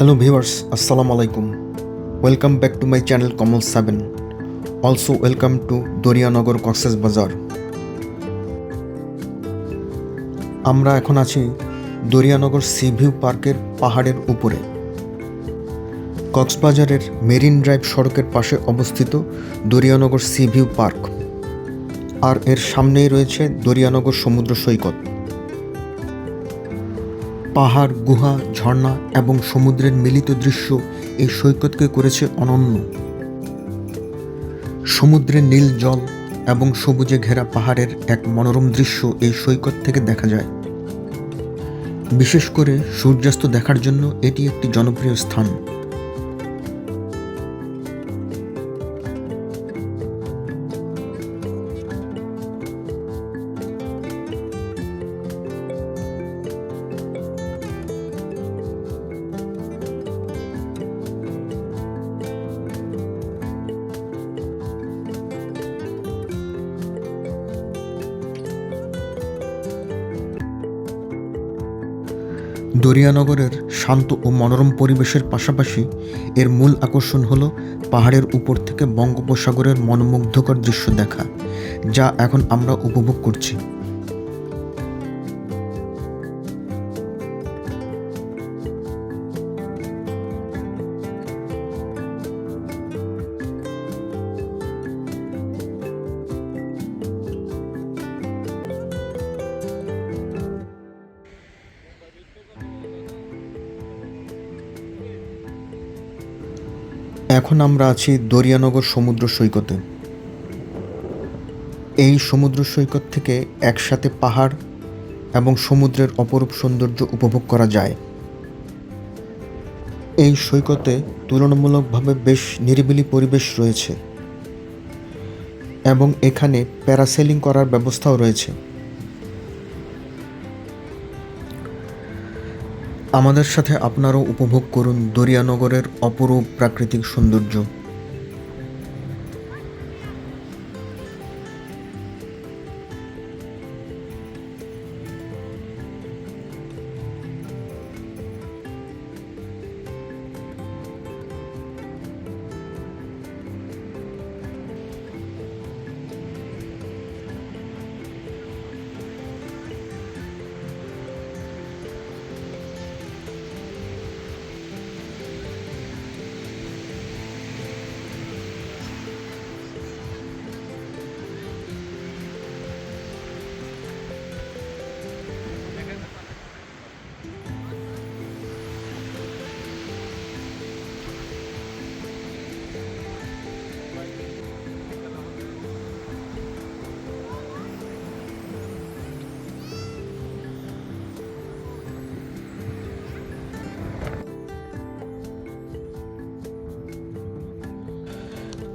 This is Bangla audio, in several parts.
Hello viewers, Assalamu alaikum. Welcome back to my channel Kamal 7. Also welcome to Dariyanagar Cox's Bazar আমরা এখন আছি দরিয়ানগর সি ভিউ পার্কের পাহাড়ের উপরে কক্সবাজারের মেরিন ড্রাইভ সড়কের পাশে অবস্থিত দরিয়ানগর সি ভিউ পার্ক আর এর সামনেই রয়েছে দরিয়ানগর সমুদ্র সৈকত পাহাড়, গুহা, ঝর্ণা এবং সমুদ্রের মিলিত দৃশ্য এই সৈকতকে করেছে অনন্য। সমুদ্রের নীল জল এবং সবুজে ঘেরা পাহাড়ের এক মনোরম দৃশ্য এই সৈকত থেকে দেখা যায়। বিশেষ করে সূর্যাস্ত দেখার জন্য এটি একটি জনপ্রিয় স্থান। দরিয়ানগরের শান্ত ও মনোরম পরিবেশের পাশাপাশি এর মূল আকর্ষণ হলো পাহাড়ের উপর থেকে বঙ্গোপসাগরের মনোমুগ্ধকর দৃশ্য দেখা, যা এখন আমরা উপভোগ করছি। এখন আমরা আছি দরিয়ানগর সমুদ্র সৈকতে। এই সমুদ্র সৈকত থেকে একসাথে পাহাড় এবং সমুদ্রের অপরূপ সৌন্দর্য উপভোগ করা যায়। এই সৈকতে তুলনামূলকভাবে বেশ নিরিবিলি পরিবেশ রয়েছে এবং এখানে প্যারাসেলিং করার ব্যবস্থাও রয়েছে। আমাদের সাথে আপনারাও উপভোগ করুন দরিয়ানগরের অপরূপ প্রাকৃতিক সৌন্দর্য।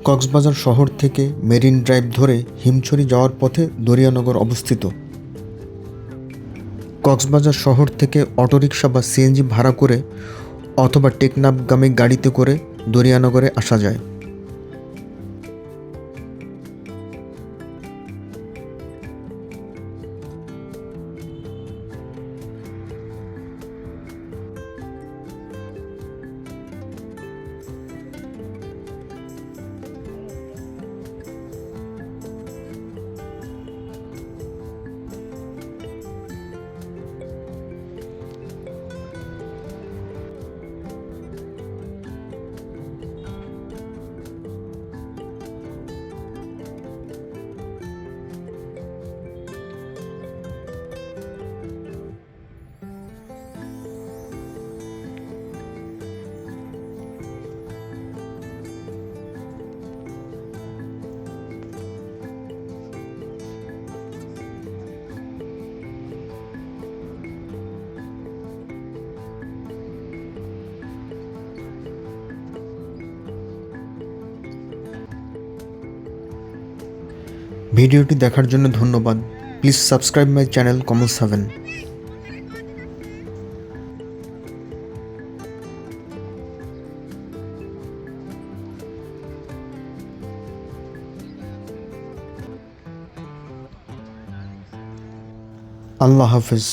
কক্সবাজার শহর থেকে মেরিন ড্রাইভ ধরে হিমছড়ি যাওয়ার পথে দরিয়ানগর অবস্থিত। কক্সবাজার শহর থেকে অটোরিকশা বা সিএনজি ভাড়া করে অথবা টেকনাফগামী গাড়িতে করে দরিয়ানগরে আসা যায়। ভিডিওটি দেখার জন্য ধন্যবাদ। Please subscribe my channel Kamal seven Allah Hafiz.